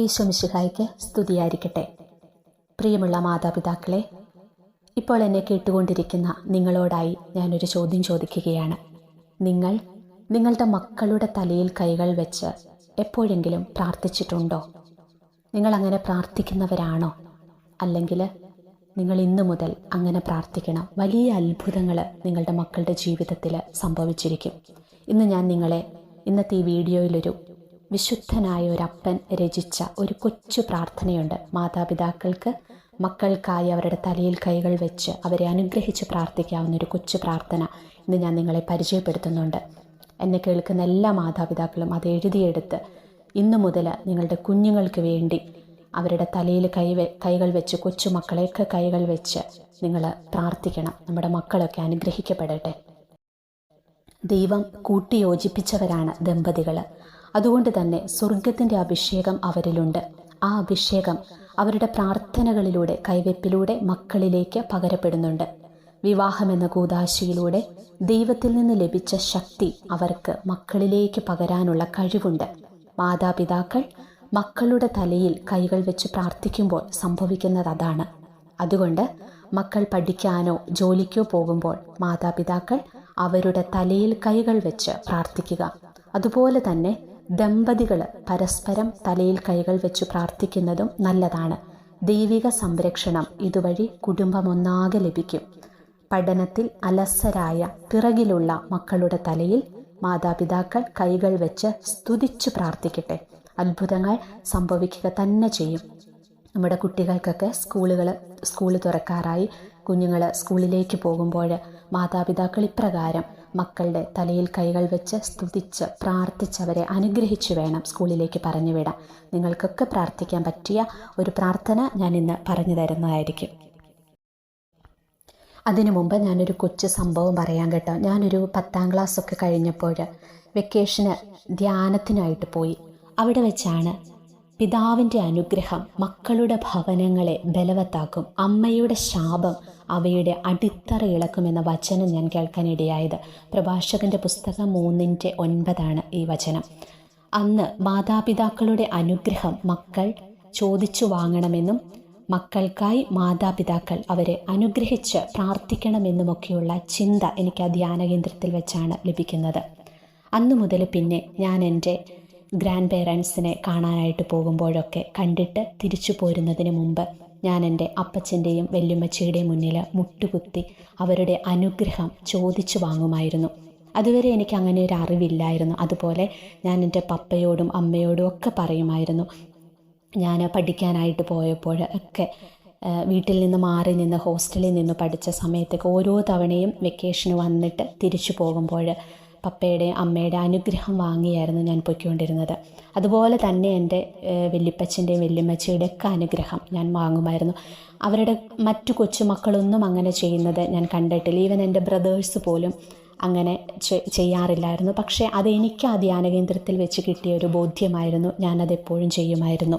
ഈശ്വമിശിഹായ്ക്ക് സ്തുതിയായിരിക്കട്ടെ. പ്രിയമുള്ള മാതാപിതാക്കളെ ഇപ്പോൾ എന്നെ കേട്ടുകൊണ്ടിരിക്കുന്ന നിങ്ങളോടായി ഞാനൊരു ചോദ്യം ചോദിക്കുകയാണ്. നിങ്ങൾ നിങ്ങളുടെ മക്കളുടെ തലയിൽ കൈകൾ വെച്ച് എപ്പോഴെങ്കിലും പ്രാർത്ഥിച്ചിട്ടുണ്ടോ? നിങ്ങൾ അങ്ങനെ പ്രാർത്ഥിക്കുന്നവരാണോ? അല്ലെങ്കിൽ നിങ്ങൾ ഇന്നു മുതൽ അങ്ങനെ പ്രാർത്ഥിക്കണം. വലിയ അത്ഭുതങ്ങൾ നിങ്ങളുടെ മക്കളുടെ ജീവിതത്തിൽ സംഭവിച്ചിരിക്കും. ഇന്ന് ഞാൻ നിങ്ങളെ ഇന്നത്തെ ഈ വീഡിയോയിലൊരു വിശുദ്ധനായ ഒരു അപ്പൻ രചിച്ച ഒരു കൊച്ചു പ്രാർത്ഥനയുണ്ട്. മാതാപിതാക്കൾക്ക് മക്കൾക്കായി അവരുടെ തലയിൽ കൈകൾ വെച്ച് അവരെ അനുഗ്രഹിച്ച് പ്രാർത്ഥിക്കാവുന്ന ഒരു കൊച്ചു പ്രാർത്ഥന ഇന്ന് ഞാൻ നിങ്ങളെ പരിചയപ്പെടുത്തുന്നുണ്ട്. എന്നെ കേൾക്കുന്ന എല്ലാ മാതാപിതാക്കളും അത് എഴുതിയെടുത്ത് ഇന്നു മുതൽ നിങ്ങളുടെ കുഞ്ഞുങ്ങൾക്ക് വേണ്ടി അവരുടെ തലയിൽ കൈ കൈകൾ വെച്ച് കൊച്ചു മക്കളെയൊക്കെ കൈകൾ വെച്ച് നിങ്ങൾ പ്രാർത്ഥിക്കണം. നമ്മുടെ മക്കളൊക്കെ അനുഗ്രഹിക്കപ്പെടട്ടെ. ദൈവം കൂട്ടിയോജിപ്പിച്ചവരാണ് ദമ്പതികൾ അതുകൊണ്ട് തന്നെ സ്വർഗത്തിന്റെ അഭിഷേകം അവരിലുണ്ട്. ആ അഭിഷേകം അവരുടെ പ്രാർത്ഥനകളിലൂടെ കൈവെപ്പിലൂടെ മക്കളിലേക്ക് പകരപ്പെടുന്നുണ്ട്. വിവാഹമെന്ന കൂതാശിയിലൂടെ ദൈവത്തിൽ നിന്ന് ലഭിച്ച ശക്തി അവർക്ക് മക്കളിലേക്ക് പകരാനുള്ള കഴിവുണ്ട്. മാതാപിതാക്കൾ മക്കളുടെ തലയിൽ കൈകൾ വെച്ച് പ്രാർത്ഥിക്കുമ്പോൾ സംഭവിക്കുന്നത് അതാണ്. അതുകൊണ്ട് മക്കൾ പഠിക്കാനോ ജോലിക്കോ പോകുമ്പോൾ മാതാപിതാക്കൾ അവരുടെ തലയിൽ കൈകൾ വെച്ച് പ്രാർത്ഥിക്കുക. അതുപോലെ തന്നെ ദമ്പതികൾ പരസ്പരം തലയിൽ കൈകൾ വെച്ച് പ്രാർത്ഥിക്കുന്നതും നല്ലതാണ്. ദൈവിക സംരക്ഷണം ഇതുവഴി കുടുംബമൊന്നാകെ ലഭിക്കും. പഠനത്തിൽ അലസരായ പിറകിലുള്ള മക്കളുടെ തലയിൽ മാതാപിതാക്കൾ കൈകൾ വെച്ച് സ്തുതിച്ച് പ്രാർത്ഥിക്കട്ടെ. അത്ഭുതങ്ങൾ സംഭവിക്കുക തന്നെ ചെയ്യും. നമ്മുടെ കുട്ടികൾക്കൊക്കെ സ്കൂളുകൾ സ്കൂൾ തുറക്കാറായി കുഞ്ഞുങ്ങൾ സ്കൂളിലേക്ക് പോകുമ്പോൾ മാതാപിതാക്കൾ ഇപ്രകാരം മക്കളുടെ തലയിൽ കൈകൾ വെച്ച് സ്തുതിച്ച് പ്രാർത്ഥിച്ചവരെ അനുഗ്രഹിച്ചു വേണം സ്കൂളിലേക്ക് പറഞ്ഞു വിടാൻ നിങ്ങൾക്കൊക്കെ പ്രാർത്ഥിക്കാൻ പറ്റിയ ഒരു പ്രാർത്ഥന ഞാൻ ഇന്ന് പറഞ്ഞു തരുന്നതായിരിക്കും. അതിനു മുമ്പ് ഞാനൊരു കൊച്ചു സംഭവം പറയാൻ കേട്ടോ. ഞാനൊരു പത്താം ക്ലാസ് ഒക്കെ കഴിഞ്ഞപ്പോൾ വെക്കേഷന് ധ്യാനത്തിനായിട്ട് പോയി. അവിടെ വെച്ചാണ് പിതാവിന്റെ അനുഗ്രഹം മക്കളുടെ ഭവനങ്ങളെ ബലവത്താക്കും അമ്മയുടെ ശാപം അവയുടെ അടിത്തറ ഇളക്കുമെന്ന വചനം ഞാൻ കേൾക്കാനിടയായത്. പ്രഭാഷകന്റെ പുസ്തകം മൂന്നിന്റെ ഒൻപതാണ് ഈ വചനം. അന്ന് മാതാപിതാക്കളുടെ അനുഗ്രഹം മക്കൾ ചോദിച്ചു വാങ്ങണമെന്നും മക്കൾക്കായി മാതാപിതാക്കൾ അവരെ അനുഗ്രഹിച്ച് പ്രാർത്ഥിക്കണമെന്നുമൊക്കെയുള്ള ചിന്ത എനിക്ക് ആ ധ്യാന കേന്ദ്രത്തിൽ വെച്ചാണ് ലഭിക്കുന്നത്. അന്നു മുതൽ പിന്നെ ഞാൻ എന്റെ ഗ്രാൻഡ് പേരൻസിനെ കാണാനായിട്ട് പോകുമ്പോഴൊക്കെ കണ്ടിട്ട് തിരിച്ചു പോരുന്നതിന് മുമ്പ് ഞാൻ എന്റെ അപ്പച്ചന്റെയും വല്യമ്മച്ചിയുടെയും മുന്നിൽ മുട്ടുകുത്തി അവരുടെ അനുഗ്രഹം ചോദിച്ചു വാങ്ങുമായിരുന്നു. അതുവരെ എനിക്ക് അങ്ങനെ ഒരു അറിവില്ലായിരുന്നു. അതുപോലെ ഞാൻ എന്റെ പപ്പയോടും അമ്മയോടും ഒക്കെ പറയുമായിരുന്നു. ഞാൻ പഠിക്കാനായിട്ട് പോയപ്പോൾ ഒക്കെ വീട്ടിൽ നിന്ന് മാറി നിന്ന് ഹോസ്റ്റലിൽ നിന്ന് പഠിച്ച സമയത്തൊക്കെ ഓരോ തവണയും വെക്കേഷന് വന്നിട്ട് തിരിച്ചു പോകുമ്പോൾ പപ്പയുടെ അമ്മയുടെ അനുഗ്രഹം വാങ്ങിയായിരുന്നു ഞാൻ പൊയ്ക്കൊണ്ടിരുന്നത്. അതുപോലെ തന്നെ എന്റെ വല്യപ്പച്ചന്റെയും വല്യമ്മച്ചയുടെ ഒക്കെ അനുഗ്രഹം ഞാൻ വാങ്ങുമായിരുന്നു. അവരുടെ മറ്റു കൊച്ചുമക്കളൊന്നും അങ്ങനെ ചെയ്യുന്നത് ഞാൻ കണ്ടിട്ടില്ല. ഈവൻ എന്റെ ബ്രദേഴ്സ് പോലും അങ്ങനെ ചെയ്യാറില്ലായിരുന്നു. പക്ഷേ അതെനിക്ക് ആ ധ്യാനകേന്ദ്രത്തിൽ വെച്ച് കിട്ടിയ ഒരു ബോധ്യമായിരുന്നു. ഞാനതെപ്പോഴും ചെയ്യുമായിരുന്നു.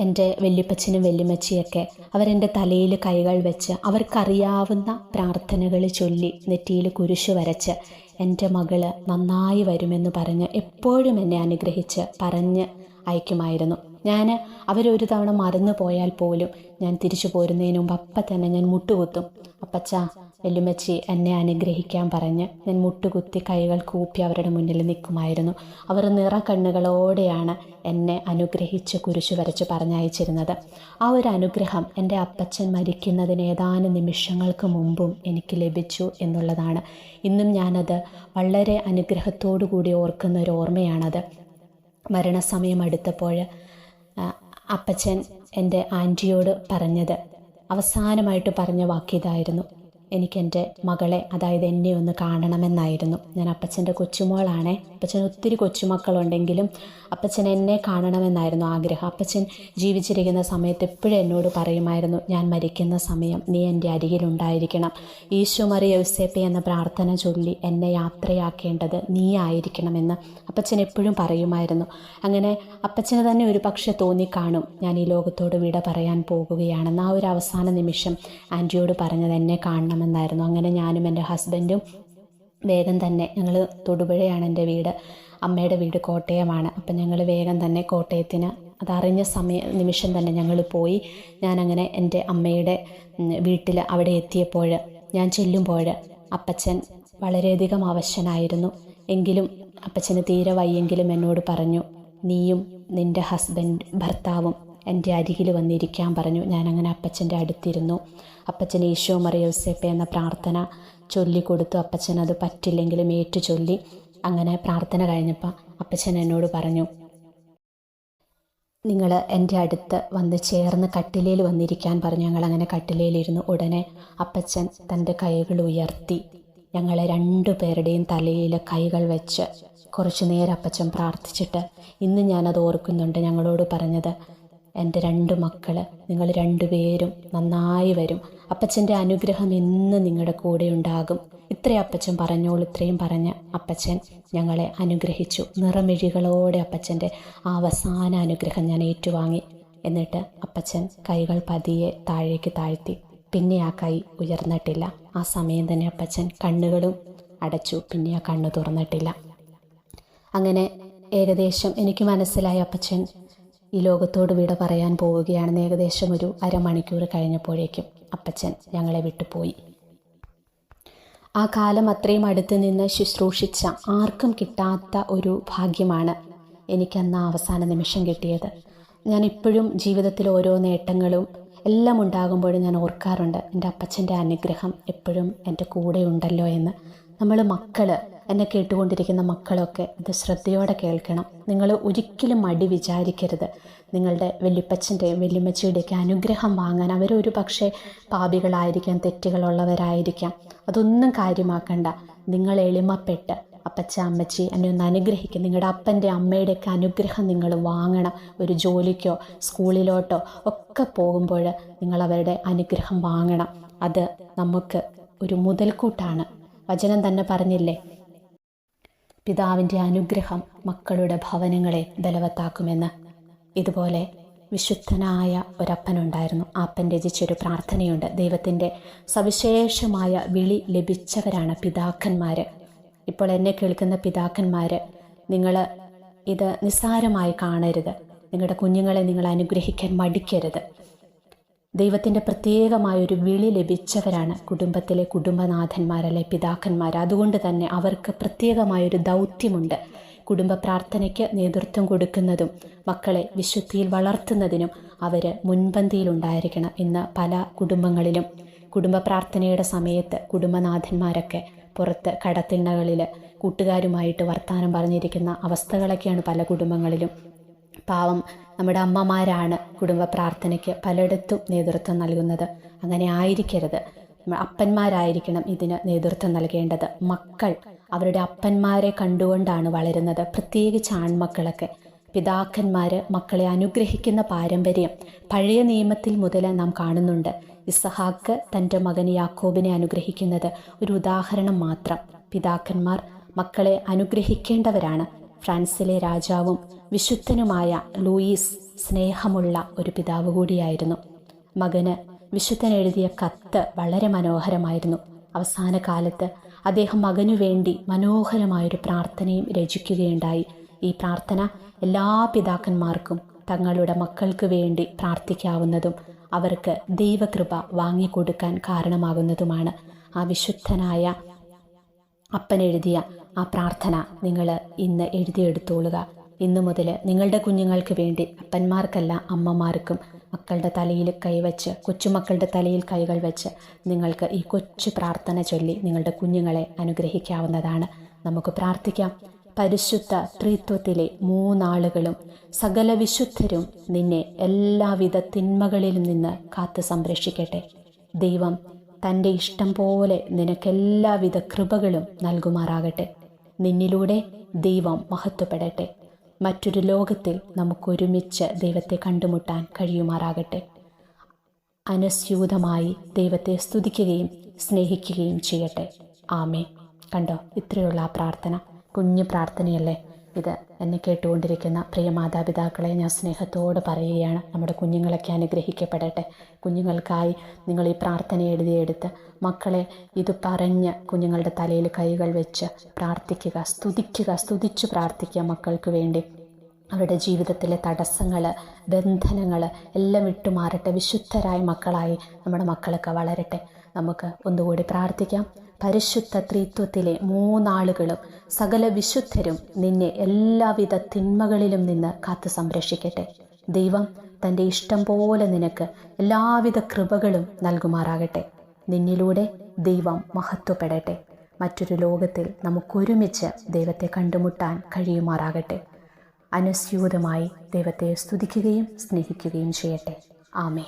എന്റെ വല്യപ്പച്ചനും വല്യമ്മച്ചിയൊക്കെ അവരെന്റെ തലയിൽ കൈകൾ വെച്ച് അവർക്കറിയാവുന്ന പ്രാർത്ഥനകൾ ചൊല്ലി നെറ്റിയിൽ കുരിശ് വരച്ച് എന്റെ മകൾ നന്നായി വരുമെന്ന് പറഞ്ഞ് എപ്പോഴും എന്നെ അനുഗ്രഹിച്ച് പറഞ്ഞ് അയക്കുമായിരുന്നു. ഞാൻ അവരൊരു തവണ മറന്നു പോയാൽ പോലും ഞാൻ തിരിച്ചു പോരുന്നതിന് മുമ്പ് അപ്പം തന്നെ ഞാൻ മുട്ടുകുത്തും. അപ്പച്ച വെല്ലുമച്ചി എന്നെ അനുഗ്രഹിക്കാൻ പറഞ്ഞ് ഞാൻ മുട്ടുകുത്തി കൈകൾ കൂപ്പി അവരുടെ മുന്നിൽ നിൽക്കുമായിരുന്നു. അവർ നിറ കണ്ണുകളോടെയാണ് എന്നെ അനുഗ്രഹിച്ച് കുരിശു വരച്ച് പറഞ്ഞയച്ചിരുന്നത്. ആ ഒരു അനുഗ്രഹം എന്റെ അപ്പച്ചൻ മരിക്കുന്നതിന് ഏതാനും നിമിഷങ്ങൾക്ക് മുമ്പും എനിക്ക് ലഭിച്ചു എന്നുള്ളതാണ്. ഇന്നും ഞാനത് വളരെ അനുഗ്രഹത്തോടു കൂടി ഓർക്കുന്ന ഒരു ഓർമ്മയാണത്. മരണസമയം അടുത്തപ്പോൾ അപ്പച്ചൻ എന്റെ ആന്റിയോട് പറഞ്ഞത് അവസാനമായിട്ട് പറഞ്ഞ വാക്കിതായിരുന്നു എനിക്കെന്റെ മകളെ അതായത് എന്നെ ഒന്ന് കാണണമെന്നായിരുന്നു. ഞാൻ അപ്പച്ചന്റെ കൊച്ചുമോളാണേ. അപ്പച്ചൻ ഒത്തിരി കൊച്ചുമക്കളുണ്ടെങ്കിലും അപ്പച്ചൻ എന്നെ കാണണമെന്നായിരുന്നു ആഗ്രഹം. അപ്പച്ചൻ ജീവിച്ചിരിക്കുന്ന സമയത്ത് എപ്പോഴും എന്നോട് പറയുമായിരുന്നു ഞാൻ മരിക്കുന്ന സമയം നീ എന്റെ അരികിലുണ്ടായിരിക്കണം ഈശോ മറി യൗസേപ്പെ എന്ന പ്രാർത്ഥന ചൊല്ലി എന്നെ യാത്രയാക്കേണ്ടത് നീ ആയിരിക്കണമെന്ന് അപ്പച്ചൻ എപ്പോഴും പറയുമായിരുന്നു. അങ്ങനെ അപ്പച്ചന് തന്നെ ഒരു പക്ഷെ തോന്നിക്കാണും ഞാൻ ഈ ലോകത്തോട് വിട പറയാൻ പോകുകയാണെന്ന്. ആ ഒരു അവസാന നിമിഷം ആന്റിയോട് പറഞ്ഞത് എന്നെ കാണണമെന്നായിരുന്നു. അങ്ങനെ ഞാനും എന്റെ ഹസ്ബൻഡും വേഗം തന്നെ ഞങ്ങൾ തൊടുപുഴയാണ് എന്റെ വീട്. അമ്മയുടെ വീട് കോട്ടയമാണ്. അപ്പം ഞങ്ങൾ വേഗം തന്നെ കോട്ടയത്തിന് അതറിഞ്ഞ സമയ നിമിഷം തന്നെ ഞങ്ങൾ പോയി. ഞാനങ്ങനെ എന്റെ അമ്മയുടെ വീട്ടിൽ അവിടെ എത്തിയപ്പോൾ ഞാൻ ചെല്ലുമ്പോൾ അപ്പച്ചൻ വളരെയധികം അവശനായിരുന്നു. എങ്കിലും അപ്പച്ചന് തീരെ വയ്യെങ്കിലും എന്നോട് പറഞ്ഞു നീയും നിന്റെ ഹസ്ബൻഡ് ഭർത്താവും എന്റെ അരികിൽ വന്നിരിക്കാൻ പറഞ്ഞു. ഞാനങ്ങനെ അപ്പച്ചന്റെ അടുത്തിരുന്നു. അപ്പച്ചൻ ഈശോ മറിയോസേപ്പ എന്ന പ്രാർത്ഥന ചൊല്ലിക്കൊടുത്തു. അപ്പച്ചൻ അത് പറ്റില്ലെങ്കിലും ഏറ്റു ചൊല്ലി അങ്ങനെ പ്രാർത്ഥന കഴിഞ്ഞപ്പോൾ അപ്പച്ചൻ എന്നോട് പറഞ്ഞു നിങ്ങൾ എന്റെ അടുത്ത് വന്ന് ചേർന്ന് കട്ടിലയിൽ വന്നിരിക്കാൻ പറഞ്ഞു. ഞങ്ങൾ അങ്ങനെ കട്ടിലയിലിരുന്നു ഉടനെ അപ്പച്ചൻ തന്റെ കൈകൾ ഉയർത്തി. ഞങ്ങളെ രണ്ടു പേരുടെയും തലയിൽ കൈകൾ വെച്ച് കുറച്ചു നേരം അപ്പച്ചൻ പ്രാർത്ഥിച്ചിട്ട് ഇന്ന് ഞാനത് ഓർക്കുന്നുണ്ട്. ഞങ്ങളോട് പറഞ്ഞത് എന്റെ രണ്ട് മക്കൾ നിങ്ങൾ രണ്ടുപേരും നന്നായി വരും. അപ്പച്ചന്റെ അനുഗ്രഹം എന്ന് നിങ്ങളുടെ കൂടെ ഉണ്ടാകും. ഇത്രയും അപ്പച്ചൻ പറഞ്ഞോളൂ ഇത്രയും പറഞ്ഞ് അപ്പച്ചൻ ഞങ്ങളെ അനുഗ്രഹിച്ചു. നിറമിഴികളോടെ അപ്പച്ചന്റെ അവസാന അനുഗ്രഹം ഞാൻ ഏറ്റുവാങ്ങി. എന്നിട്ട് അപ്പച്ചൻ കൈകൾ പതിയെ താഴേക്ക് താഴ്ത്തി. പിന്നെ ആ കൈ ഉയർന്നിട്ടില്ല. ആ സമയം തന്നെ അപ്പച്ചൻ കണ്ണുകളും അടച്ചു. പിന്നെ ആ കണ്ണു തുറന്നിട്ടില്ല. അങ്ങനെ ഏകദേശം എനിക്ക് മനസ്സിലായി അപ്പച്ചൻ ഈ ലോകത്തോട് വിട പറയാൻ പോവുകയാണെന്ന് ഏകദേശം ഒരു അരമണിക്കൂർ കഴിഞ്ഞപ്പോഴേക്കും അപ്പച്ചൻ ഞങ്ങളെ വിട്ടുപോയി. ആ കാലം അത്രയും അടുത്ത് നിന്ന് ശുശ്രൂഷിച്ച ആർക്കും കിട്ടാത്ത ഒരു ഭാഗ്യമാണ് എനിക്കന്ന് അവസാന നിമിഷം കിട്ടിയത്. ഞാൻ ഇപ്പോഴും ജീവിതത്തിൽ ഓരോ നേട്ടങ്ങളും എല്ലാം ഉണ്ടാകുമ്പോഴും ഞാൻ ഓർക്കാറുണ്ട്. എന്റെ അപ്പച്ചന്റെ അനുഗ്രഹം എപ്പോഴും എന്റെ കൂടെ ഉണ്ടല്ലോ എന്ന്. നമ്മൾ മക്കൾ എന്നെ കേട്ടുകൊണ്ടിരിക്കുന്ന മക്കളൊക്കെ ഇത് ശ്രദ്ധയോടെ കേൾക്കണം. നിങ്ങൾ ഒരിക്കലും അടി വിചാരിക്കരുത്. നിങ്ങളുടെ വല്യപ്പച്ചന്റെയും വല്യമ്മച്ചിയുടെയൊക്കെ അനുഗ്രഹം വാങ്ങാൻ അവരൊരു പക്ഷേ പാപികളായിരിക്കാം തെറ്റുകളുള്ളവരായിരിക്കാം. അതൊന്നും കാര്യമാക്കണ്ട. നിങ്ങൾ എളിമപ്പെട്ട് അപ്പച്ച അമ്മച്ചി എന്നെ ഒന്ന് അനുഗ്രഹിക്കും. നിങ്ങളുടെ അപ്പന്റെ അമ്മയുടെയൊക്കെ അനുഗ്രഹം നിങ്ങൾ വാങ്ങണം. ഒരു ജോലിക്കോ സ്കൂളിലോട്ടോ ഒക്കെ പോകുമ്പോൾ നിങ്ങൾ അവരുടെ അനുഗ്രഹം വാങ്ങണം. അത് നമുക്ക് ഒരു മുതൽക്കൂട്ടാണ്. വചനം തന്നെ പറഞ്ഞില്ലേ? പിതാവിന്റെ അനുഗ്രഹം മക്കളുടെ ഭവനങ്ങളെ ബലവത്താക്കുമെന്ന്. ഇതുപോലെ വിശുദ്ധനായ ഒരപ്പനുണ്ടായിരുന്നു. ആപ്പൻ രചിച്ചൊരു പ്രാർത്ഥനയുണ്ട്. ദൈവത്തിന്റെ സവിശേഷമായ വിളി ലഭിച്ചവരാണ് പിതാക്കന്മാർ ഇപ്പോൾ എന്നെ കേൾക്കുന്ന പിതാക്കന്മാർ നിങ്ങൾ ഇത് നിസ്സാരമായി കാണരുത്. നിങ്ങളുടെ കുഞ്ഞുങ്ങളെ നിങ്ങൾ അനുഗ്രഹിക്കാൻ മടിക്കരുത്. ദൈവത്തിന്റെ പ്രത്യേകമായൊരു വിളി ലഭിച്ചവരാണ് കുടുംബത്തിലെ കുടുംബനാഥന്മാരല്ലെ പിതാക്കന്മാർ അതുകൊണ്ട് തന്നെ അവർക്ക് പ്രത്യേകമായൊരു ദൗത്യമുണ്ട്. കുടുംബ പ്രാർത്ഥനയ്ക്ക് നേതൃത്വം കൊടുക്കുന്നതും മക്കളെ വിശുദ്ധിയിൽ വളർത്തുന്നതിനും അവർ മുൻപന്തിയിലുണ്ടായിരിക്കണം ഇന്ന് പല കുടുംബങ്ങളിലും. കുടുംബ പ്രാർത്ഥനയുടെ സമയത്ത് കുടുംബനാഥന്മാരൊക്കെ പുറത്ത് കടത്തിണ്ണകളിൽ കൂട്ടുകാരുമായിട്ട് വർത്തമാനം പറഞ്ഞിരിക്കുന്ന അവസ്ഥകളൊക്കെയാണ് പല കുടുംബങ്ങളിലും പാവം നമ്മുടെ അമ്മമാരാണ് കുടുംബ പ്രാർത്ഥനയ്ക്ക് പലയിടത്തും നേതൃത്വം നൽകുന്നത്. അങ്ങനെ ആയിരിക്കരുത്. അപ്പന്മാരായിരിക്കണം ഇതിന് നേതൃത്വം നൽകേണ്ടത്. മക്കൾ അവരുടെ അപ്പന്മാരെ കണ്ടുകൊണ്ടാണ് വളരുന്നത്. പ്രത്യേകിച്ച് ആൺമക്കളൊക്കെ. പിതാക്കന്മാർ മക്കളെ അനുഗ്രഹിക്കുന്ന പാരമ്പര്യം പഴയ നിയമത്തിൽ മുതൽ നാം കാണുന്നുണ്ട്. ഇസഹാക്ക് തന്റെ മകൻ യാക്കോബിനെ അനുഗ്രഹിക്കുന്നത് ഒരു ഉദാഹരണം മാത്രം. പിതാക്കന്മാർ മക്കളെ അനുഗ്രഹിക്കേണ്ടവരാണ്. ഫ്രാൻസിലെ രാജാവും വിശുദ്ധനുമായ ലൂയിസ് സ്നേഹമുള്ള ഒരു പിതാവ് കൂടിയായിരുന്നു. മകന് വിശുദ്ധൻ എഴുതിയ കത്ത് വളരെ മനോഹരമായിരുന്നു. അവസാന കാലത്ത് അദ്ദേഹം മകനു വേണ്ടി മനോഹരമായൊരു പ്രാർത്ഥനയും രചിക്കുകയുണ്ടായി. ഈ പ്രാർത്ഥന എല്ലാ പിതാക്കന്മാർക്കും തങ്ങളുടെ മക്കൾക്ക് വേണ്ടി പ്രാർത്ഥിക്കാവുന്നതും അവർക്ക് ദൈവകൃപ വാങ്ങിക്കൊടുക്കാൻ കാരണമാകുന്നതുമാണ്. ആ വിശുദ്ധനായ അപ്പൻ എഴുതിയ ആ പ്രാർത്ഥന നിങ്ങൾ ഇന്ന് എഴുതിയെടുത്തോളുക. ഇന്നു മുതൽ നിങ്ങളുടെ കുഞ്ഞുങ്ങൾക്ക് വേണ്ടി അപ്പന്മാർക്കല്ല അമ്മമാർക്കും മക്കളുടെ തലയിൽ കൈവച്ച് കൊച്ചുമക്കളുടെ തലയിൽ കൈകൾ വെച്ച് നിങ്ങൾക്ക് ഈ കൊച്ചു പ്രാർത്ഥന ചൊല്ലി നിങ്ങളുടെ കുഞ്ഞുങ്ങളെ അനുഗ്രഹിക്കാവുന്നതാണ്. നമുക്ക് പ്രാർത്ഥിക്കാം. പരിശുദ്ധ ത്രിത്വത്തിലെ മൂന്നാളുകളും സകല വിശുദ്ധരും നിന്നെ എല്ലാവിധ തിന്മകളിൽ നിന്ന് കാത്തു സംരക്ഷിക്കട്ടെ. ദൈവം തന്റെ ഇഷ്ടം പോലെ നിനക്കെല്ലാവിധ കൃപകളും നൽകുമാറാകട്ടെ. നിന്നിലൂടെ ദൈവം മഹത്വപ്പെടട്ടെ. മറ്റൊരു ലോകത്തിൽ നമുക്കൊരുമിച്ച് ദൈവത്തെ കണ്ടുമുട്ടാൻ കഴിയുമാറാകട്ടെ. അനസ്യൂതമായി ദൈവത്തെ സ്തുതിക്കുകയും സ്നേഹിക്കുകയും ചെയ്യട്ടെ. ആമേ കണ്ടോ? ഇത്രയുള്ള ആ പ്രാർത്ഥന. കുഞ്ഞു പ്രാർത്ഥനയല്ലേ? ഇത് എന്നെ കേട്ടുകൊണ്ടിരിക്കുന്ന പ്രിയ മാതാപിതാക്കളെ ഞാൻ സ്നേഹത്തോട് പറയുകയാണ്. നമ്മുടെ കുഞ്ഞുങ്ങളൊക്കെ അനുഗ്രഹിക്കപ്പെടട്ടെ. കുഞ്ഞുങ്ങൾക്കായി നിങ്ങൾ ഈ പ്രാർത്ഥന എഴുതിയെടുത്ത് മക്കളെ ഇത് പറഞ്ഞ് കുഞ്ഞുങ്ങളുടെ തലയിൽ കൈകൾ വെച്ച് പ്രാർത്ഥിക്കുക സ്തുതിക്കുക സ്തുതിച്ച് പ്രാർത്ഥിക്കുക മക്കൾക്ക് വേണ്ടി. അവരുടെ ജീവിതത്തിലെ തടസ്സങ്ങൾ ബന്ധനങ്ങൾ എല്ലാം വിട്ടുമാറട്ടെ. വിശുദ്ധരായ മക്കളായി നമ്മുടെ മക്കളൊക്കെ വളരട്ടെ. നമുക്ക് ഒന്നുകൂടി പ്രാർത്ഥിക്കാം. പരിശുദ്ധ ത്രിത്വത്തിലെ മൂന്നാളുകളും സകല വിശുദ്ധരും നിന്നെ എല്ലാവിധ തിന്മകളിലും നിന്ന് കാത്തു സംരക്ഷിക്കട്ടെ. ദൈവം തന്റെ ഇഷ്ടം പോലെ നിനക്ക് എല്ലാവിധ കൃപകളും നൽകുമാറാകട്ടെ. നിന്നിലൂടെ ദൈവം മഹത്വപ്പെടട്ടെ. മറ്റൊരു ലോകത്തിൽ നമുക്കൊരുമിച്ച് ദൈവത്തെ കണ്ടുമുട്ടാൻ കഴിയുമാറാകട്ടെ. അനുസ്യൂതമായി ദൈവത്തെ സ്തുതിക്കുകയും സ്നേഹിക്കുകയും ചെയ്യട്ടെ. ആമേ